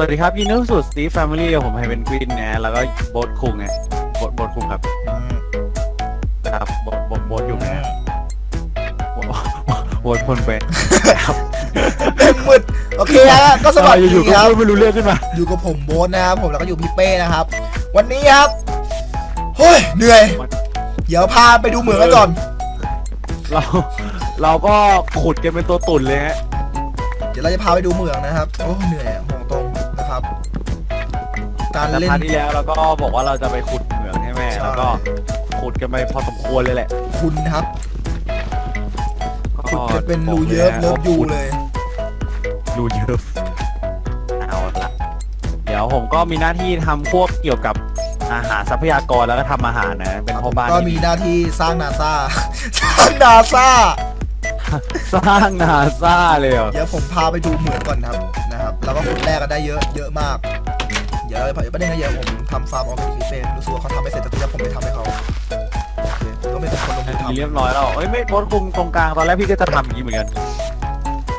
วัสดีครับยินดีต้อนรับสู่สตีฟแฟมิลี่ผมไฮเป็นกวินนะแล้วก็โบทคุงไงโบทโบทคุงครับครับโบทโบทโบทอยู่นะโบทโบทพลไปครับเต็มมืดโอเคฮะก็สวัสดีอยู่ๆคก็รับ พูดไม่รู้เรื่องขึ้นมา อยู่กับผมโบ๊ทนะครับผมแล้วก็อยู่พี่เป้นะครับ วันนี้ครับเฮ้ยเหนื่อย เดี๋ยวพาไปดูเหมืองกันก่อน เราเราก็ขุดกันเป็นตัวตุ่นเลยฮะเดี๋ยวเราจะพาไปดูเหมืองนะครับโอ้เหนื่อยอะ การแต่เล่น พาร์ทที่แล้วเราก็บอกว่าเราจะไปขุดเหมืองใช่ไหมใช่ แล้วก็ขุดกันไปพอสมควรเลยแหละคุณนะครับก็ขุดจะเป็นรูเยอะเลิฟยูเลย รูเยอะเอาละเดี๋ยวผมก็มีหน้าที่ทำพวกเกี่ยวกับอาหารทรัพยากรแล้วก็ทำอาหารนะ เป็นพ่อบ้านก็ที่มีดีหน้าที่สร้างนาซา สร้างนาซาสร้างนาซาเลยเหรอเดี๋ยวผมพาไปดูเหมืองก่อนครับนะครับ แล้วก็ขุดแรกกันได้เยอะเยอะมาก เดี๋ยวเดี๋ยวประเด็นนะเดี๋ยวผมทำฟาร์มออร์แกนิกเป็นรู้สึกว่าเขาทำไม่เสร็จแต่ที่ผมไปทำให้เขาโอเคก็ไม่เป็นคนลงมือทำ เรียบร้อยแล้วเอ้ยไม่โพสต์คุมตรงกลางตอนแรกพี่ก็จะทำอย่างนี้เหมือนกัน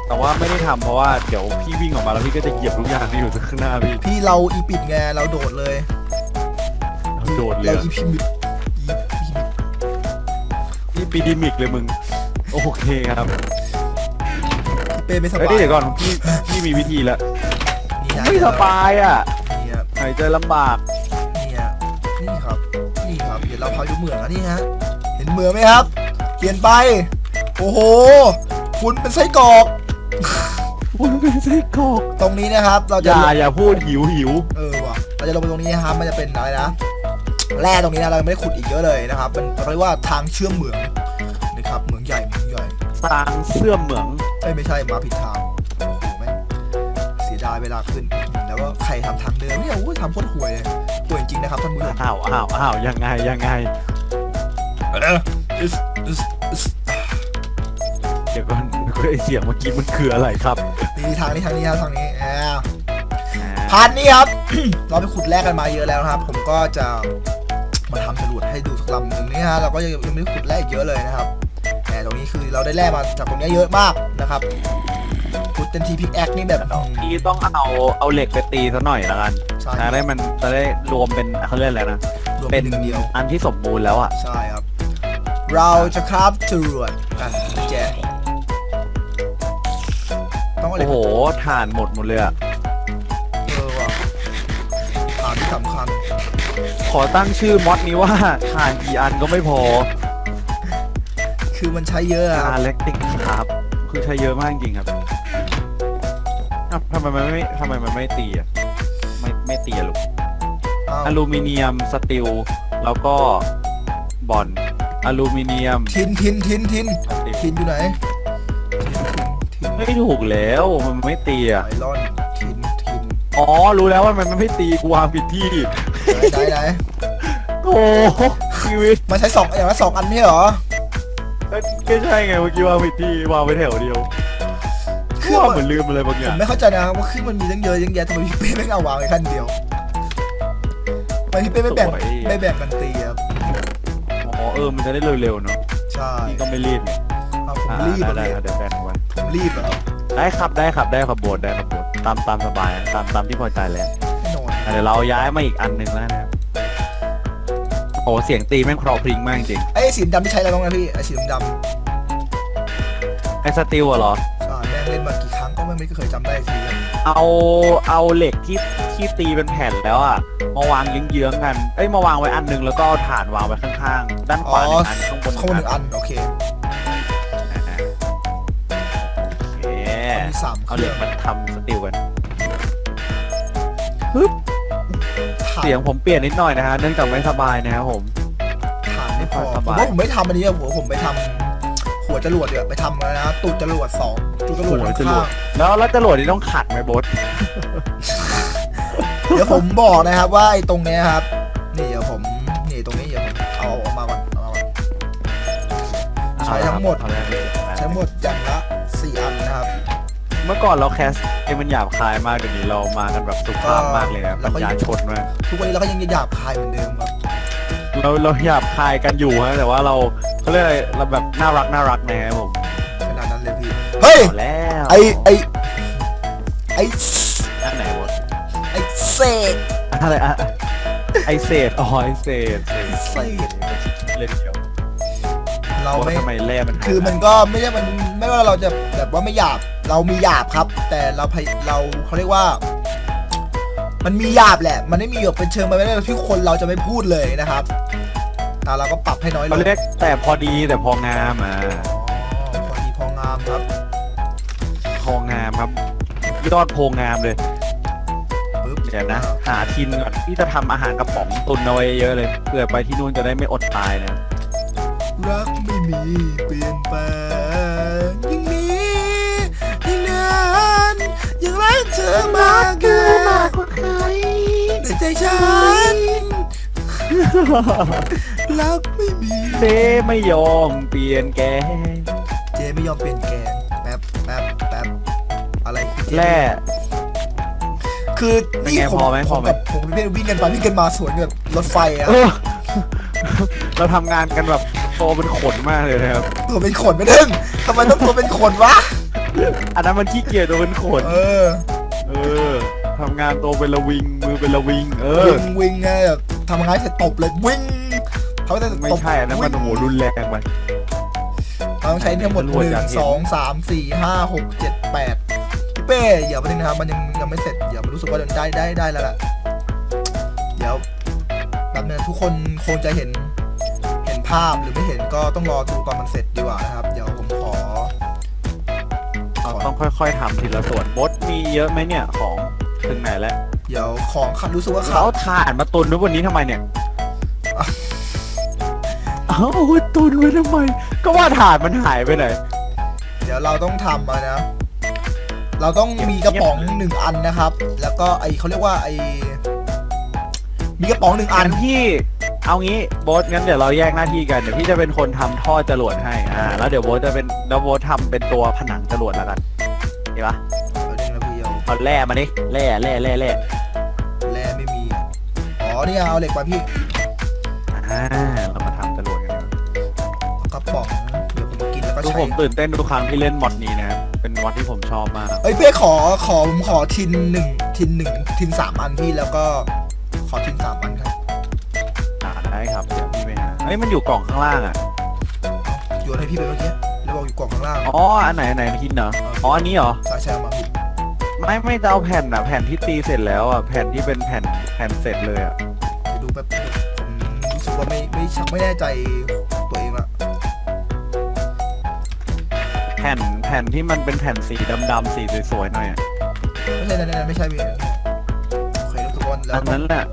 แต่ว่าไม่ได้ทำเพราะว่าเดี๋ยวพี่วิ่งออกมาแล้วพี่ก็จะเหยียบทุกอย่างที่อยู่ข้างหน้าพี่พี่เราอีปิดไงเราโดดเลยโดดเลยเราอีพิมิดอีนี่ปีดิมิกเลยมึง โอเคครับเป้ไม่สเอ้ยบายเดี๋ยวก่อนพี่พี่มีวิธีแล้วนี่นะไม่สบายอะ หายใจลำบากนี่ฮะนี่ครับ นี่ครับเดี๋ยวเราพาดูเหมืองนะนี่ฮะ เห็นเหมืองไหมครับ เปลี่ยนไป โอ้โห คุณเป็นไส้กรอก คุณเป็นไส้กรอก ตรงนี้นะครับ เราอจะย่าอย่าพูดหิวหิวเออว่ะเราจะลงไปตรงนี้นะครับ มันจะเป็นอะไรนะ แร่ตรงนี้นะ เรายังไม่ได้ขุดอีกเยอะเลยนะครับ มันเขาเรียกว่าทางเชื่อมเหมืองนะครับ เหมืองใหญ่ เหมืองใหญ่ สร้างเสื่อมเหมือง เอ้ยไม่ใช่มาผิดทางายเวลาขึ้น แล้วก็ใครทำทางเดิมเนี่ยโอ้ยทำโคตรห่วยเลยห่วยจริงๆนะครับท่านผู้ชมอ้าวอ้าวอ้าวยังไงยังไง เอออึสอึสอึสเดี๋ยวก่อนไอเสียงเมื่อกี้มันคืออะไรครับนี่ทางนี้ทางนี้ครับทางนี้อ่าพาร์ทนี้ครับ เราไปขุดแร่กันมาเยอะแล้วนะครับ ผมก็จะมาทำจรวดให้ดูสักลำหนึ่งนี่ฮะเราก็ยังยังไม่ได้ขุดแร่อีกเยอะเลยนะครับแต่ตรงนี้คือเราได้แร่มาจากตรงนี้เยอะมากนะครับขุด เต็มทีพิกแอคนี่แบบอืมพี่ต้องเอาเอาเหล็กไปตีซะหน่อยละกันใช่จะได้มันจะได้รวมเป็นเขาเรียกอะไรนะรวมเป็เป็นนหนึ่งเดียว อันที่สมบูรณ์แล้วอะใช่ครับ เราจะคราฟจรวดกันนะแจ๊ะต้องเอาเหล็โอ้กโหถ่านหมดหมดเลยอะเออว่ะฐานที่สำคัญ ขอตั้งชื่อมอดนี้ว่าถ่านกี่อันก็ไม่พอคือมันใช้เยอะอะถ่านเล็กติงครับ คือใช้เยอะมากจริงๆครับอ้าวทำ ไมมันไม่ทำไมมันไม่ตีอะไม่ไม่ตีอะลูกอ้าวอลูมิเนียมสตีลแล้วก็บอลอลูมิเนียมทินทินทินทินสตีลทินอยู่ไหนทินทินไม่ถูกแล้วมันไม่ตีไออะรอนทินทินอ๋อรู้แล้วว่ามันไม่ตีกูวางผิดที่ไหนไหนไหนโอ้โหชีวิตมันใช้สองอย่างละสองอันไม่ใช่เหรอก็ก็ใช่ไงเมื่อกี้วางผิดที่วางไปแถวเดียว คืคืออว่าเหมือนลืมอะไรบางอผย่ามงไม่เข้าใจนะครับว่าคือมันมีตั้งเยอะตั้งแยะทำไมพี่เป้ไม่เอาวางไว้ขั้นเดียวทำไมพี่เป้ไม่แบ่งไม่แบ่งกันตีครับอ๋อเออมันจะได้เร็วๆเนาะใช่พี่ก็ไม่รีบไงเอาผมอ่ารีบได้อะได้พี่เดี๋ยวแบ่งไว้ผมรีบอะครับได้ครับได้ครับได้ครับโบดได้ครับโบดตามตามสบายตามตามที่พอใจเลยแน่นอนอะเดี๋ยวเราย้ายมาอีกอันหนึ่งแล้วนะครับโอ้เสียงตีแม่งเพราะพริ้งมากจริงไอ้สีดำที่ใช้อะไรบ้างนะพี่ไอ้สีดำไอ้สตีลอะเหรอๆใช่แม่ง เล่นมากี่ครั้งก็ไม่ไม่เคยจำได้ทีเลยเอาเอาเหล็กที่ที่ตีเป็นแผ่นแล้วอะมาวางเยื้องๆกันเอ้ยมาวางไว้อันหนึงแล้วก็เอาถ่านวางไว้ข้างๆ ด้านขอ๋อวาหนึ่งอันข้างบนเข้ามาหหนึ่นึ่งงอันอันโอเคโอเคมีสามเคเอาเหรื่ล็อกงมาทำสตีลกันถ่านเสียงผมเปลี่ยนนิดหน่อยนะฮะเนื่องจากไม่สบายนะครับผมถ่านไม่พอสผมบาย ว่าผมไม่ทำอันนี้อะผมว่าผมไปทำ หัวจรวดเดี๋ยวาไปทำอะไรนะตูดจรวดสองตูดจรวดโอ้โหข้างจรวดแล้วแล้วจรวดนี่ต้องขัดไหมโบสๆเดี๋ยวผมบอกนะครับว่าไอ้ตรงเนี้ยครับ นี่เดี๋ยวผมนี่ตรงนี้เดี๋ยวผมเอาออกมาก่อนเอามาก่อน ใช้ทั้งหมด เอาแล้วใช้หมดอย่างละสี่อันนะครับเมื่อก่อนเราแคสเอ้มันหยาบคายมากเดี๋ยวนี้เรามากันแบบสุภาพมากเลยนะแล้ปัวญก็ญาชนมากทุกวันนี้เราก็ยังหยาบคายเหมือนเดิมครับเราเราหยาบคายกันอยู่ฮะแต่ว่าเราเขาเรียกอะไรเราแบบน่ารักน่ารักนะครับผมขนาดนั้นเลยพี่ เฮ้ย เอาแล้วไอไอไออันไหนวะเศษอะไรอะไอเศษอ๋อไอเศษเศษเศษเล่นเดียวเราว่าไม่ ทำไมแร่มันหายคือมันก็ไม่ใช่มันไม่ว่าเราจะแบบว่าไม่หยาบเรามีหยาบครับ แต่เราพยเราเขาเรียกว่า มันมีหยาบแหละ มันไม่มีแบบเป็นเชิงไปไม่ได้ที่คนเราจะไม่พูดเลยนะครับ แต่เราก็ปรับให้น้อยลเขางเรียกแต่พอดีแต่พองามอะอ๋อพอดีพองามครับ พองามครับยอดโพงามเลยปึ๊บเดี๋ยวนะหาทินก่อนที่จะทำอาหารกระป๋องตุนเอาไว้เยอะเลยเพื่อไปที่นู่นจะได้ไม่อดตายนะรักไม่มีเปลี่ยนแปลงยังมียังนานยังรักเธอมากเกินในใจฉัน รักไม่มีเซไม่ยอมเปลี่ยนแกงเจไม่ยอมเปลี่ยนแกนแป๊บแป๊บแป๊บอะไรคือเจแร่ คือเป็นนี่ไงผมพอไหมผพอมไหม กับผมกับพี่วิ่งกันไปวิ่งกันมาสวนกับรถไฟอะเออเราทำงานกันแบบโตเป็นขนมากเลยนะครับ ตัวเป็นขนไม่ดึงทำไมต้องตัวเป็นขนวะอันนั้นมันขี้เกียจตัวเป็นขน เออเออทำงานโตเป็นระวิงมือเป็นระวิง เออ วิ่งวิ่งไงแบบทำงานเสร็จตบเลยวิ่ง เขาจะไม่ตบใช่อันนั้นมันโอ้โหรุนแรงไป เราต้องใช้ทั้งหมดตำหรวจนึ่อยางกเห็นสองสามสี่ห้าหกเจ็ดแปดพี่เป้อย่าไปนึงนะครับมันยังยังไม่เสร็จอย่ามารู้สึกว่าได้ได้ได้แล้วล่ะเดี๋ยวแป๊บนึงทุกคนคงจะเห็นเห็นภาพหรือไม่เห็นก็ต้องรอดูตอนมันเสร็จดีกว่านะครับ เดี๋ยวผมขอเราต้องค่อยๆทำทีละส่วนบดมีเยอะไหมเนี่ยของถึงไหนแล้วเดี๋ยวของขัดรู้สึกว่าเขาเขาเอาถ่านมาตุนไว้บนนี้ทำไมเนี่ยอะ เอาไว้ตุนไว้ทำไม ก็ว่าถ่านมันหายไปไหน เดี๋ยวเราต้องทำมานะ เราต้องมีกระป๋องหนึ่งอันนะครับ แล้วก็ไอเขาเรียกว่าไอมีกระป๋องหนึ่งอัอันนที่เอางี้โบสงั้นเดี๋ยวเราแยกหน้าที่กันเดี๋ยวพี่จะเป็นคนทำท่อจรวดให้อ่าแล้วเดี๋ยวโบสจะเป็นแล้วโบสทำเป็นตัวผนังจรวดแล้วกันเห็นปะเดี๋ยวนึงนะพี่เอาเอาแร่มาดิแร่แร่แร่แร่แร่ไม่มีอะอ๋อนี่เอาเหล็กมาพี่อ่า คือใช้ผมตื่นเต้นทุกครั้งที่เล่นมอดนี้นะครับ เป็นมอดที่ผมชอบมาก เอ้ยเป้ขอขอผมขอทินหนึ่งทินหนึ่งทินสามอันพี่แล้วก็ขอทินสามอันครับอ่าได้ครับเดี๋ยวพี่ไปหาเอ้ยมันอยู่กล่องข้างล่างอะ โยนให้พี่ไปเมื่อกี้แล้วบอกอยู่กล่องข้างล่างอ๋อ อันไหนอันไหนทินเหรอ อ๋อ อันนี้เหรอใช่ใช่เอามาพี่ไม่ไม่จะเอาแผ่นอะ แผ่นที่ตีเสร็จแล้วอะ แผ่นที่เป็นแผ่นแผ่นเสร็จเลยอะ เดี๋ยวดูแป๊บผมรู้สึกว่าไม่ไม่ชักไม่แน่ใจตัวเองละ แผ่นแผ่นที่มันเป็นแผ่นสีดำๆสีสวยๆหน่อยอะไม่ใช่นั่นนั่นไม่ใช่พี่โอเคทุกคนแล้วอันต้อนั้งนแหละ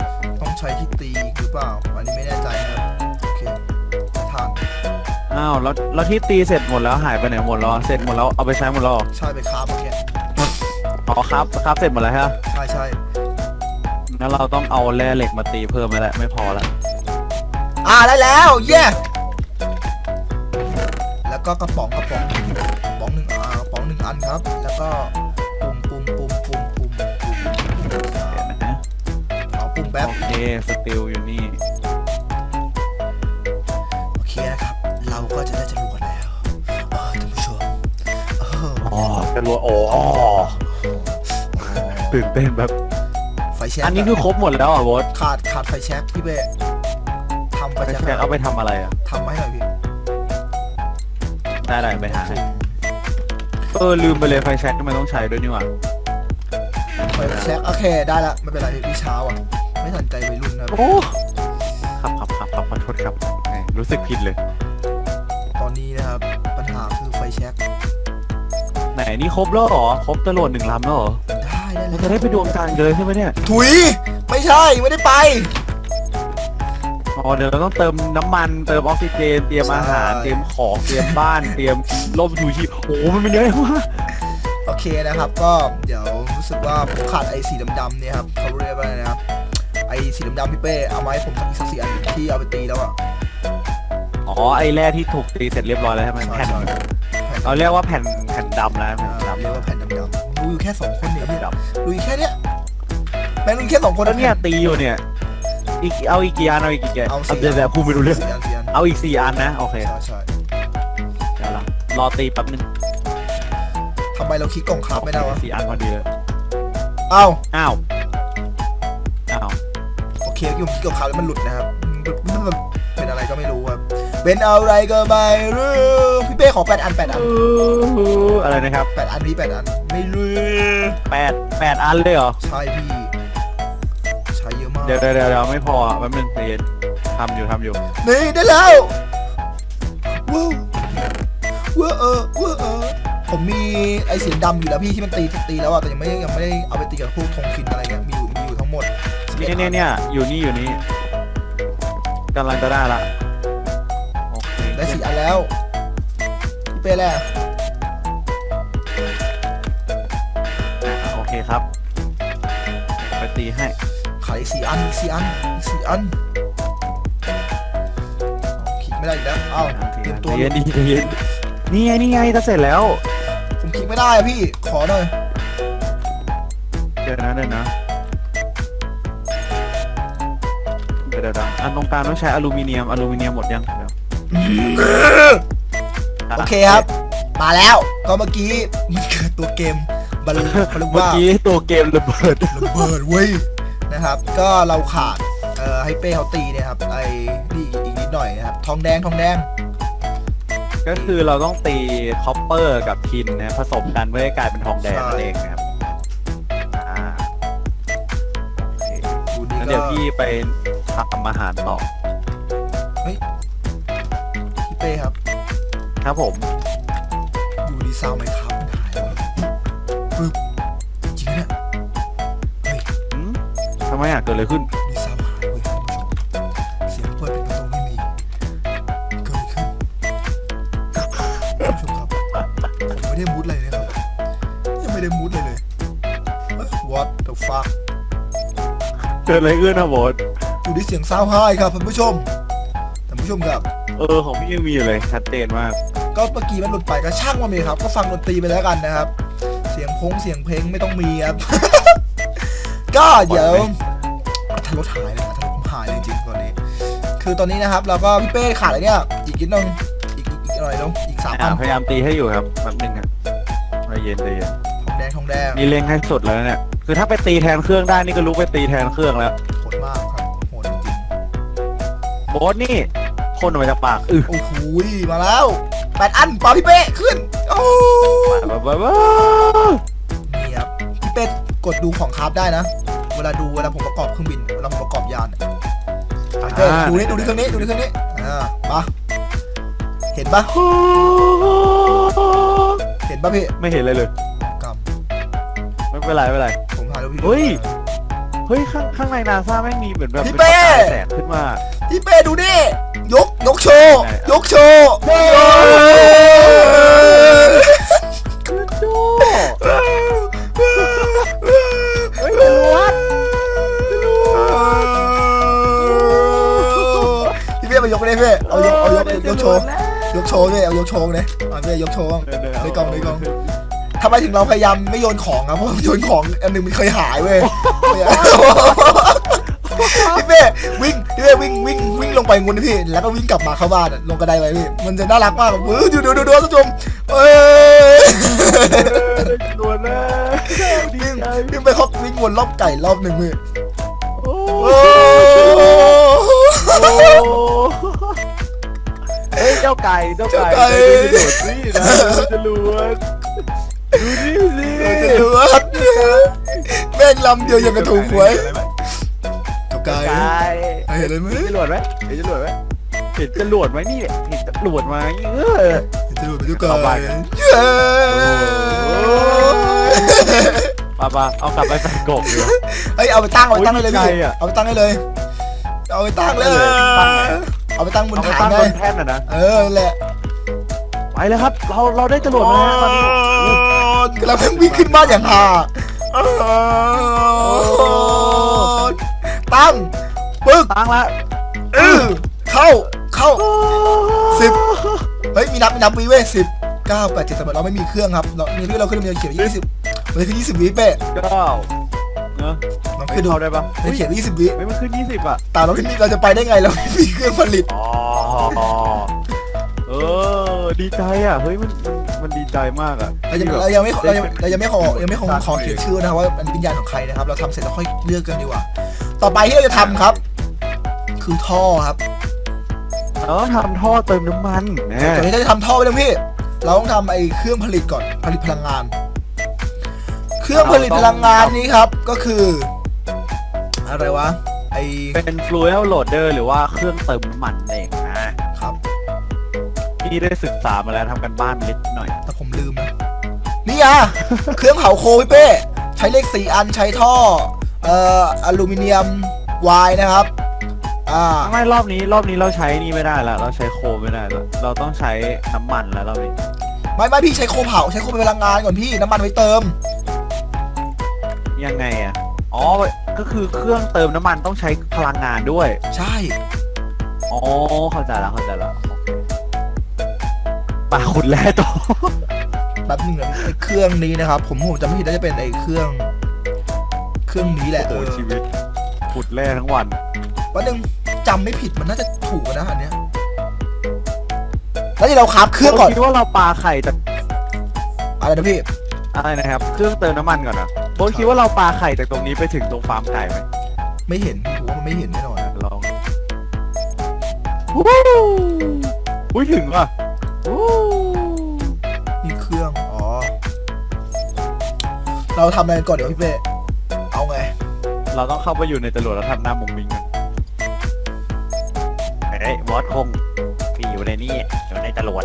ต้องใช้ที่ตีอีกหรือเปล่าอันนี้ไม่แน่ใจนะครับโอเคทานอ้าวแล้วแล้วที่ตีเสร็จหมดแล้วหายไปไหนหมดแล้วอะเสร็จหมดแล้วเอาไปใช้หมดแล้วเหรอใช่ไปคาบเมื่อกี้อ๋อครับครับเสร็จหมดแล้วฮะใช่ใช่งั้นเราต้องเอาแร่เหล็กมาตีเพิ่มไปแล้วไม่พอละอ่าได้แล้วเย้แล้วก็กระป๋องกระป๋อง ครับ แล้วก็ปุ่มปุ่มปุ่มปุ่มปุ่มปุ่มเดี๋ยวนะเอปุ่มแป๊บ โอเคสติลอยู่นี่ โอเคนะครับ เราก็จะได้จรวดแล้วเออท่านผู้ชมเอออ๋อจะรัวโอ้อ๋อตื่นเต้นแบบ ไฟแช็กอันนี้คือครบหมดแล้วเหรอะโบสขาดขาดไฟแช็กพี่เบ้ทำไฟไปแช็กแช็กเอาไปทำอะไรอะ ทำมาให้หน่อยพี่ได้ได้ไปหาให้ เออลืมไปเลยไฟแช็กที่มันต้องใช้ด้วยนี่หว่าไฟแช็กโอเคได้ละไม่เป็นไรพี่พี่เช้าอะ ไม่ทันใจวัยรุ่นนะครับโอ้ครับครับครับครับขอโทษครับแหมรู้สึกผิดเลย ตอนนี้นะครับ ปัญหาคือไฟแช็กไหนนี่ครบแล้วเหรอ ครบตลอดหนึ่งลำแล้วเหรอได้ได้เลเรายจะได้ไปดวงจันทร์กันเลยใช่ไหมเนี่ย ถุย ไม่ใช่ ไม่ได้ไป อ๋อเดี๋ยวเราต้องเติมน้ำมันเติมออกซิเจนเตรียมอาหารใช่ เตรียมของเตรียมบ้านเตรียมร่มชูชีพโอ้โหมันเป็นเยอะมากโอเคนะครับก็เดี๋ยวรู้สึกว่าผมขาดไอ้สีดำๆเนี่ยครับเขาเรียกว่าอะไรนะครับไอ้สีดำๆพี่เป้เอามาให้ผมสักสักสี่อันที่เอาไปตีแล้วอะอ๋อไอ้แร่ที่ถูกตีเสร็จเรียบร้อยแล้วใช่ไหมใช่แผ่นใช่แผ่นเราเรียกว่าแผ่นแผ่นดำแล้วแผ่นอ่าดำเรียกว่าแผ่นดำๆดูอยู่แค่สองคนเนี่ยแผ่นดำดูอยู่แค่เนี้ยแม่งดูอยู่แค่สองคนแล้วเนี่ยตีอยู่เนี่ย อีกเอาอีกกี่อันเอาอีกกี่แกะเอาเอาสี่ เดี๋ยวเดี๋ยวพูดไม่รู้เรื่อง สี่อันสี่อันเอาอีกสี่อันนะโอเคใช่ใช่เดี๋ยวละรอตีแป๊บนึงทำไมเราคิดกล่องคราฟไม่ได้วะสี่อันพอดีเลยเอ้าอ้าวเคที่ผมคิดกับเขาแล้วมันหลุดนะครับมันมันเป็นอะไรก็ไม่รู้ครับเป็นอะไรก็ไม่รู้พี่เป้ขอแปดอันแปดอันอะไรนะครับแปดอันพี่แปดอันไม่รู้แปดแปดอันเลยเหรอใช่พี่ใช้ เยอะมากเดี๋ยวเดี๋ยวเดี๋ยวเดี๋ยวไม่พออะแป๊บนึงใจเย็นทำอยู่ทำอยู่ นี่ได้แล้วว้าวว้าวเออว้าวเออผมมีไอเสียงดำอยู่แล้วพี่ที่มันตีตีแล้วอะแต่ยังไม่ยังไม่ได้เอาไปตีกับพวกธงคินอะไรเงี้ยมีอยู่มีอยู่ทั้งหมดเนี่ยเนี่ยเนี่ยอยู่นี่อยู่นี่กำลังจะได้ละโอเคได้สี่อันแล้วพี่เป้แหละอะโอเคครับ ไปตีให้ ขายอีกสี่อันอีกสี่อันอีกสี่อันเอาคลิกไม่ได้อีกแล้วเอ้าเตรียมตัวใจเย็นดีใจเย็นนี่ไงนี่ไงจะเสร็จแล้ว ผมคลิกไม่ได้อะพี่ขอหน่อยเดี๋ยวนะเดี๋ยวนะเดี๋ยวเดี๋ยวเดี๋ยวอันตรงกลางต้องใช้อลูมิเนียมอลูมิเนียมหมดยังเดี๋ยวโอเคครับ มาแล้วก็เมื่อกี้มันเกิดตัวเกมบอลเขาเรียกเมื่อว่ากี้ตัวเกมระเบิดระเบิดเว้ย นะครับ ก็เราขาดเอ่อให้เป้เขาตีเนี่ยครับไอ้นี่อีกนิดหน่อยนะครับทองแดงทองแดงก็คือเราต้องตีคอปเปอร์กับทินนะผสมกันเพื่อให้กลายเป็นทองแดงนั่นเองนะครับอ่าโอเคดูนี่งั้นก็เดี๋ยวพี่ไปทำอาหารต่อพี่เป้ครับครับผม ดูดีซาวไหมครับมันหายแล้วปึ๊บ ไมอะเกิดอะไรขึ้นดีซาวหายเว้ยท่านผู้ชมเสียงเปิดปิดประตูไม่มีเกิดอะไรขึ้นท่านผู้ชมครับผมไม่ได้มูดอะไรเลยครับยังไม่ได้มูดเลยเลยเอ้ย what the fuck เกิดอะไรขึ้นนะโบอสดูที่เสียงซาวไห้ครับท่านผู้ชมท่านผู้ชมครับ เออของพี่ยังมีอยู่เลยชัดเจนมากก็เมื่อกี้มันหลุดไปก็ช่างมันเลยครับ ก็ฟังดนตรีไปแล้วกันนะครับ เสียงพงเสียงเพลงไม่ต้องมีครับ ก็เดี๋ยว อัธรสหายเลยอัธรสผมหายเลยจริงๆตอนนี้ คือตอนนี้นะครับเราก็พี่เป้ขาดอะไรเนี่ยอีกนิดนึงอีกอีกอีกหน่อยนึงอีกสามอ่าอันพยายามตีให้อยู่ครับแป๊บนึงอะใจเย็นใจเย็นทองแดงทองแดงนี่เล็งให้สุดแล้วเนี่ยคือถ้าไปตีแทนเครื่องได้นี่ก็ลุกไปตีแทนเครื่องแล้วโหดมากครับโหดจริงโบสนี่พ่นออกมาจากปากอือๆโอ้โหมาแล้วแปดอันปาพี่เป้ขึ้นโอ้บ้าบ้าบ้านี่ครับพี่เป้กดดูของคราฟได้นะ เวลาดูเวลาผมประกอบเครื่องบินเวลาผมประกอบยานเนี่ยอะเป้ดูนี่ดูนี่เครื่องนี้ดูนี่เครื่องนี้อ่ามาเห็นปะเห็นปะพี่ไม่เห็นเลยเลยกรรมไม่เป็นไรไม่เป็นไรผมถ่ายรูปพี่เฮ้ยเฮ้ยข้างข้างในนาซาแม่งมีเหมือนแบบพี่เป็นเป้ประกายแสงขึ้นมาพี่เป้ดูนี่ยกยกโชว์ไหนยกโชว์เฮ้ยกระโจเเป้มายกเลยพี่เอายกเอายกยกโชว์ยกโชว์พี่เอายกโชว์เลยเอาพี่ยกโชว์เดี๋ยวเดี๋ยวในกล่องในกล่องทำไมถึงเราพยายามไม่โยนของครับเพราะโยนของอันหนึ่งมันเคยหายเว้ยเนี่ยพี่เป้วิ่งพี่เป้วิ่งวิ่งวิ่งลงไปงูนะพี่แล้วก็วิ่งกลับมาเข้าบ้านอะลงกระไดไปพี่มันจะน่ารักมากแบบเออดูดูดูดูท่านผู้ชมเอ้ยได้จรวดแล้วดีวิ่งใจวิ่งไปเขาวิ่งวนรอบไก่รอบหนึ่งพี่โอ้โอ้โอ้ เฮ้ยเจ้าไก่เจ้าไก่เจ้าไก่ดูสินะจรวดดูนี่สิเออจะดูว่าแม่งลำเดียวยังกระถูกหวยเจ้าไก่ไก่เห็นเลยไหมเห็นจรวดไหมเห็นจรวดไหมเห็นจรวดไหมนี่เห็นจรวดไหมเออเห็นจะดูเป็นเจ้าไก่เอาไปเย้ปาปาเอากลับไปใส่กบดีกว่าเฮ้ยเอาไปตั้งเอาไปตั้งให้เลยโอ้พี่ยดีใจอะเอาไปตั้งให้เลย เอาไปตั้งเลยตั้งไง เอาไปตั้งบนเอาไปฐานตั้งเลบยนแท่นอะนะ เออนั่นแหละไปเลยครับ เราเราได้จรวดมาแล้วตอนนี้กำลังวิ่งขึ้นบ้านอย่างห่าตั้งปึ๊กตั้งละเออเข้าเข้า สิบ เฮ้ยมีนับมีนับวิเว้ยสิบเก้าแปดเจ็ดแต่เราไม่มีเครื่องครับเรามีเรื่องเราขึ้นมันเขียนยี่สิบมันขึ้นยี่สิบวิเป้ เก้า เนอะลองไม่ขึ้นดูเข้าได้ปะมันเขียนยี่สิบวิไม่มันขึ้นยี่สิบอะแต่เราที่นี่เราจะไปได้ไงเราไม่มีเครื่องผลิต อ๋อ เออ ดีใจอะ เฮ้ย มัน มันมันดีใจมากอะเรายังที่แบบเรายังไม่เรายังได้เป็นเรายังไม่ขอยังไม่ขอขอเขียนชื่อนะครับว่ามันเป็นวิญญาณของใครนะครับ เราทำเสร็จแล้วค่อยเลือกกันดีกว่า ต่อไปที่เราจะทำครับ คือท่อครับเราต้องทำท่อเติมน้ำมันนะก่อนที่เราจะทำท่อไปเลยพี่ เราต้องทำไอ้เครื่องผลิตก่อนผลิตพลังงาน เครื่องผลิตพลังงานนี้ครับก็คือ อะไรวะไอ้เป็น fuel loader หรือว่าเครื่องเติมน้ำมันเองนะครับพี่ได้ศึกษามาแล้วทำกันบ้านนิดหน่อย แต่ผมลืมนะนี่อะ เครื่องเผาโคพี่เป้ใช้เลขสี่อันใช้ท่อ เอ่ออลูมิเนียมวายนะครับ อ่าไม่รอบนี้รอบนี้เราใช้นี่ไม่ได้แล้วเราใช้โคไม่ได้แล้วเราต้องใช้น้ำมันแล้วรอบนี้ไม่ไม่พี่ใช้โคเผาใช้โคเป็นพลังงานก่อนพี่น้ำมันไว้เติม ยังไงอะ อ๋อ ก็คือเครื่องเติมน้ำมันต้องใช้พลังงานด้วย ใช่ อ๋อ เข้าใจแล้วเข้าใจแล้วป่าขุดแร่ต่อแป๊บนึงนะไอ้เครื่องนี้นะครับ ผมผมจำไม่ผิดน่าจะเป็นไอ้เครื่อง เครื่องนี้แหละโอ้เออชีวิตขุดแร่ทั้งวันวันนึงจำไม่ผิดมันน่าจะถูกนะอันเนี้ยแล้วที่เราคราฟเครื่องก่อนคิดว่าเราปลาไข่จากอะไรนะพี่ อะไรนะครับ เครื่องเติมน้ำมันก่อนนะ โบทคิดว่าเราปลาไข่จากตรงนี้ไปถึงตรงฟาร์มไก่ไหมไม่เห็นผมว่ามันไม่เห็นแน่นอนลองวู้อุ้ยถึงว่ะวู้นี่เครื่อง อ๋อ เราทำอะไรกันก่อนเดี๋ยวพี่เป้เอาไง เราต้องเข้าไปอยู่ในจรวดแล้วทำหน้ามุงมิงกันเฮ้ยบอสคงพี่อยู่ในนี่อยู่ในจรวด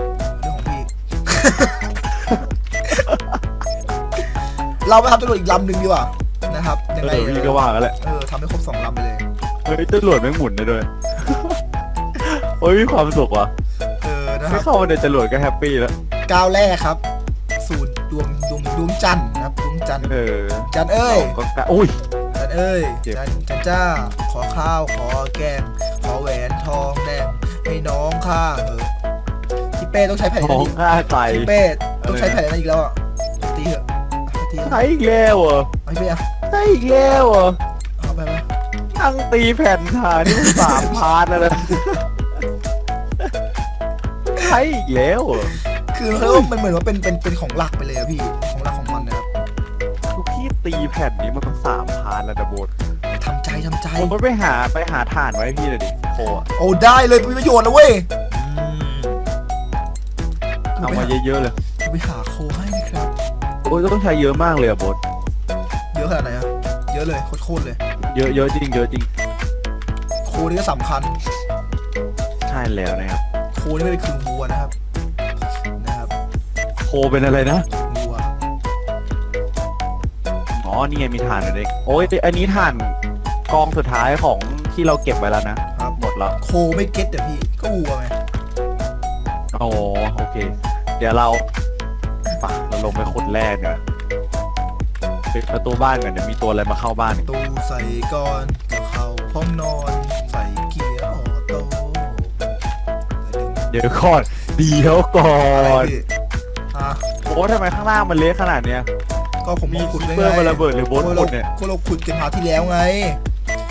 เรื่องของพี่เราไปทำจรวดอีกลำหนึ่งดีกว่านะครับยังเอไงอพี่ก็ว่าแล้วแหละเออทำให้ครบสองลำไปเลยเฮ้ยจรวดไม่งหมุนได้ด้วย โอ้ยมีความสุขว่ะเออนะคแค่รับเข้ามาในจรวดก็แฮปปี้แล้ว ก้าวแรกครับศูนย์ดวงดวงดวงจันทร์นะครับดวงจันทร์เออจันทร์เอ้ยเราก็กะอุ้ย จันเอ้ยเจ็บ จันจันจ้า ขอข้าว ขอแกงขอแหวนทองแดงให้น้องข้าเออพี่เป้ต้องใช้แผ่นท้นั้นองอีกค่าใจ พี่เป้ต้องใช้แผ่นนั้นอีกแล้วอะ ช่อะอีกแล้วเหรอเอาพี่เป้อะใช่อีกแล้วเหรอเอาไปไหมนั่งตีแผ่นหานี่มันสามพาร์ทแล้วนะใช่อีกแล้วเหรอคือเขาเรียกว่ามันเหมือนว่าเป็นเป็นเป็นของหลักไปเลยอะพี่ของหลักของมันนะครับทุกพี่ตีแผ่นนี้มันต้องสามพาร์ทแล้วนะโบททำใจทำใจผมไปหาไปหาฐานไว้ให้พี่เลยดิโคอะโอ้ได้เลยมีประโยชน์นะเว้ยเอามาเยอะๆเลย อ้ยต้องใช้เยอะมากเลยอะโบทเยอะขนาดไหนอะเยอะเลยโคตรๆเลยเยอะเยอะจริงเยอะจริงโคนี่ก็สำคัญใช่แล้วนะครับโคนี่ไม่ได้คือวัวนะครับนะครับโคเป็นอะไรนะวัวอ๋อนี่ไงมีฐานอยู่เด็กโอ้ยอันนี้ฐานกองสุดท้ายของที่เราเก็บไว้แล้วนะครับหมดแล้วโคไม่เก็ตเดี๋ยวพี่ก็วัวไงอ๋อโอเค เดี๋ยวเราปะเรา ลงไปขุดแร่เนี่ยปิดประตูบ้านก่อนเดี๋ยวมีตัวอะไรมาเข้าบ้านอีกตู้ใส่ก่อนก็เข้าห้องนอน ใส่เกียร์ออโต้เดี๋ยวก่อนเดี๋ยวก่ออะไรนพี่อะโอ้ทำไมข้างล่างมันเละขนาดเนี้ย ก็ผมมีขุดคิปไว้เปอร์ไงมาระเบิดหรือโบสก็ขุเราดเนี่ยก็เราขุดกันหาที่แล้วไง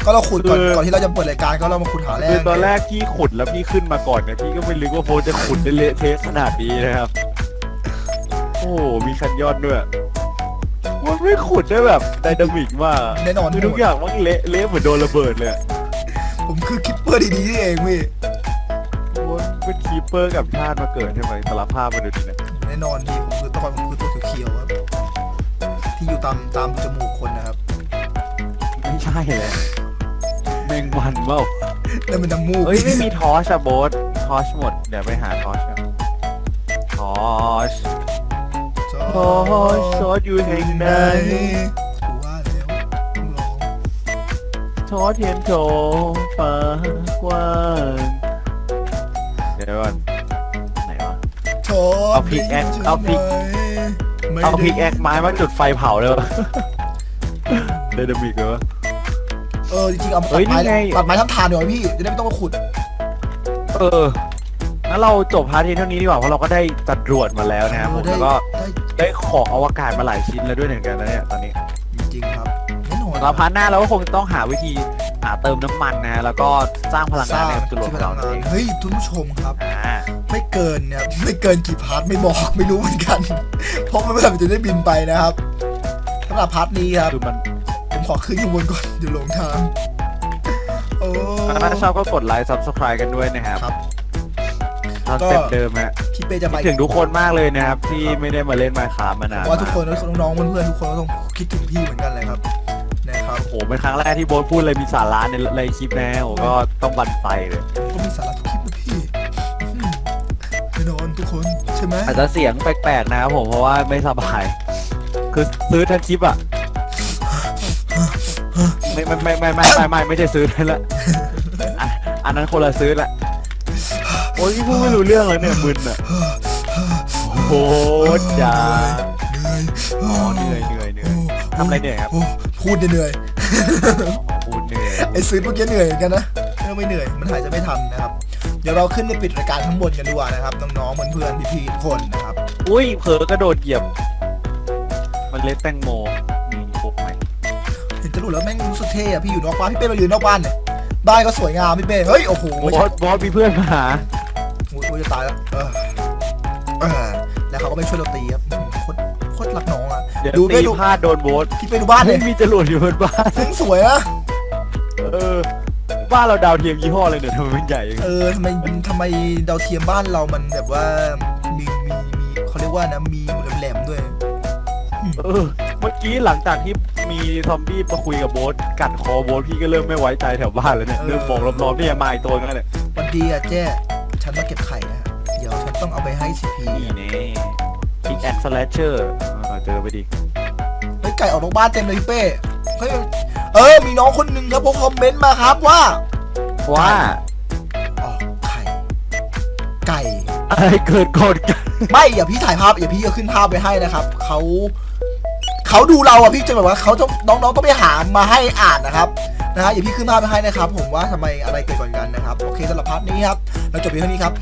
ก็เราขุดก่อนคือ ก่อนที่เราจะเปิดรายการก็เรามาขุดหาแร่คือตอนไงแรกพี่ขุดแล้วพี่ขึ้นมาก่อนเนี่ยพี่ก็ไม่รู้ว่าโบสจะขุดได้เละเทะขนาดนี้นะครับ โอ้โหมีคันยอดด้วยมันไม่ขุดได้แบบไดนามิกมากอะแน่นอน คือทุกอย่างมันเละเละเหมือนโดนระเบิดเลยอะผมคือคิปเปอร์ดีๆนี่เองพี่โอ้ยเป็นคีเปอร์กับชาติมาเกิดใช่ไหมสารภาพมาดูดินะแน่นอนพี่ผมคือตอนผมคือตัวเขียวๆครับที่อยู่ตามตามจมูกคนนะครับไม่ใช่เลยแมงวันเปล่านั่นเป็นน้ำมูกเอ้ยไม่มีทอชอะโบสทอชหมดเดี๋ยวไปหาทอชกันทอช จทอชทอชอยู่แห่งไหนกูว่าแล้วต้องร้องทอชเทียนโถฟ้ากว้างเดี๋ยวก่อนไหนวะ ชอบเอาพริกแอคเอาพริก ไม่เอาได้พิกแอคไม้มาจุดไฟเผาเลยวะเดนมิกเลยวะ เออจริงๆเอาเฮ้ตัดยไม้นี่ไง ตัดไม้ทำทานดีกว่าพี่จะได้ไม่ต้องมาขุดเอองั้นเราจบพาร์ทที่เท่านี้ดีกว่าเพราะเราก็ได้จัดรวดมาแล้วนะครับผมเออได้แล้วก็ ได้ได้ของอวกาศมาหลายชิ้นแล้วด้วยเหมือนกันนะเนี่ยตอนนี้จริงๆครับแน่นอนเราพาร์ทหน้าเราก็คงต้องหาวิธีหาเติมน้ำมันนะฮะแล้วก็สร้างพลังงานให้กับจรวดที่ขพองลัเรางนั่นงาเอนงเฮ้ยทุนผู้ชมครับ อ่าไม่เกินเนี่ยไม่เกินกี่พาร์ทไม่บอกไม่รู้เหมือนกัน เพราะมันไม่ทำจะได้บินไปนะครับสำหรับพาร์ทนี้ครับคือมันผมขอขึ้นข้างบนก่อนเดี๋ยวหลงทางโอ้ไปถ้าชอบก็กดไลค์ subscribe กันด้วยนะครับครับ ตอนเต็ปเดิมฮะ ที่เปย์จะไปคิดถึงทุกคนมากเลยนะครับ ที่ไม่ได้มาเล่นมาคามมานานว่าทุกคนน้องๆเพื่อนทุกคนก็ต้องคิดถึงพี่เหมือนกันเลยครับนะครับโอ้โหเป็นครั้งแรกที่โบ๊ทพูดเลยมีสาระในในคลิปนะโอ้ก็ต้องบันไปเลยก็มีสาระทุกคลิปนะพี่แน่นอนทุกคนใช่ไหมอาจจะเสียงแปลกๆนะครับผมเพราะว่าไม่สบาย คือซื้อทั้งคลิปอะไม่ไม่ไม่ไม่ไม่ไม่ไม่ใช่ซื้อนั่นละอันนั้นคนละซื้อละ อ้ยพี่พูดไม่รู้เรื่องเลยเนี่ยมึนอะโอ้โหจ้าเหนื่อยอ๋อเหนื่อยเหนื่อยเหนื่อยทำอะไรเหนื่อยครับโพูดเหนื่อยพูดเหนื่อยไอ้ซื้อเมื่อกี้เหนื่อยเหมือนกันนะไม่ต้องไม่เหนื่อยมันหายจะไม่ทันนะครับ เดี๋ยวเราขึ้นไปปิดรายการข้างบนกันดีกว่านะครับน้องๆเพื่อนๆพี่ๆทุกคนนะครับอุ้ยเผลอกระโดดเหยียบ มันเล็ดแตงโมนี่พวกใหม่เห็นจรวดแล้วแม่งรู้สึกเท่อะพี่อยู่นอกบ้านพี่เป้มายืนนอกบ้านเนี่ยบ้านก็สวยงามพี่เป้เฮ้ยโอ้โหบอสบอสมีเพื่อนมาหาโอ้ยโอ้ยจะ ตายแล้วเออเออแล้วเขาก็ไม่ช่วยเราตีครับอืมโคตรโคตรรักน้องอะเดี๋ยวดูตีไม่ดูพลาดโดนโบสพี่เป้ดูบ้านเลไม่ยมีจรวดอยู่บนบ้านซึ่งสวยนะเออบ้านเราดาวเทียมยี่ห้ออะไรเนี่ยทำไมมันใหญ่อย่างเอนี้อทำไมทำไมดาวเทียมบ้านเรามันแบบว่ามีมีมีเขาเรียกว่านะมีแหลมๆด้วย เออ เมื่อกี้หลังจากที่มีซอมบี้มาคุยกับโบสกัดคอโบสพี่ก็เริ่มไม่ไว้ใจแถวบ้านแล้วเนี่ยเออเริ่มมองรอบๆนี่ยังมาอีกตัวนึงแล้วเนี่ย วันดีอะเจ๊ฉันมาเก็บ 50ซีนี่นี่พิกแอคสแลชเชอร์เจอไปดิเฮ้ยไก่ออกนอกบ้านเต็มเลยเป้เฮ้ยเออ มีน้องคนหนึ่งครับเขาคอมเมนต์มาครับว่าว่าออไข่ ไก่เกิดก่อนกัไม่อย่าพี่ถ่ายภาพอย่าพี่จะขึ้นภาพไปให้นะครับเขาเขาดูเราอะพี่จะแบบว่าเขาต้องน้องๆต้องไปหามาให้อ่านนะครับนะฮะอย่าพี่ขึ้นภาพไปให้นะครับ ผมว่าทำไมอะไรเกิดก่อนกันนะครับ โอเคสำหรับพาร์ทนี้ครับเราจบไปเท่านี้ครับ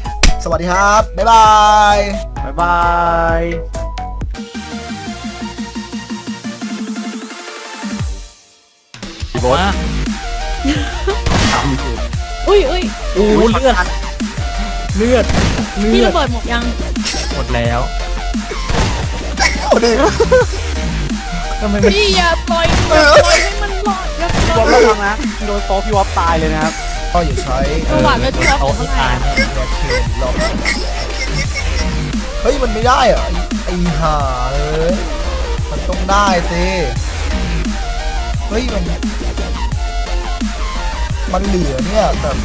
สวัสดีครับ บ๊ายบาย บ๊ายบายโบสอุ้ยอุ้ยโอ้เลือด เลือดพี่ระเบิดหมดยัง หมดแล้วโอ้ดิทำไมมันพี่อย่าปล่อยหนูอย่าปล่อยให้มันหลอดอย่าปพี่ล่วออยประวังนะโดนโต๊ะพี่วอปตายเลยนะครับ ก็อย่าใช้เออเราเท่าไหร่อะแบคเคนเฮ้ยมันไม่ได้เหรอไอ้ห่าเอ้ยมันต้องได้สิเฮ้ยมันมันเหลือเนี่ยแต่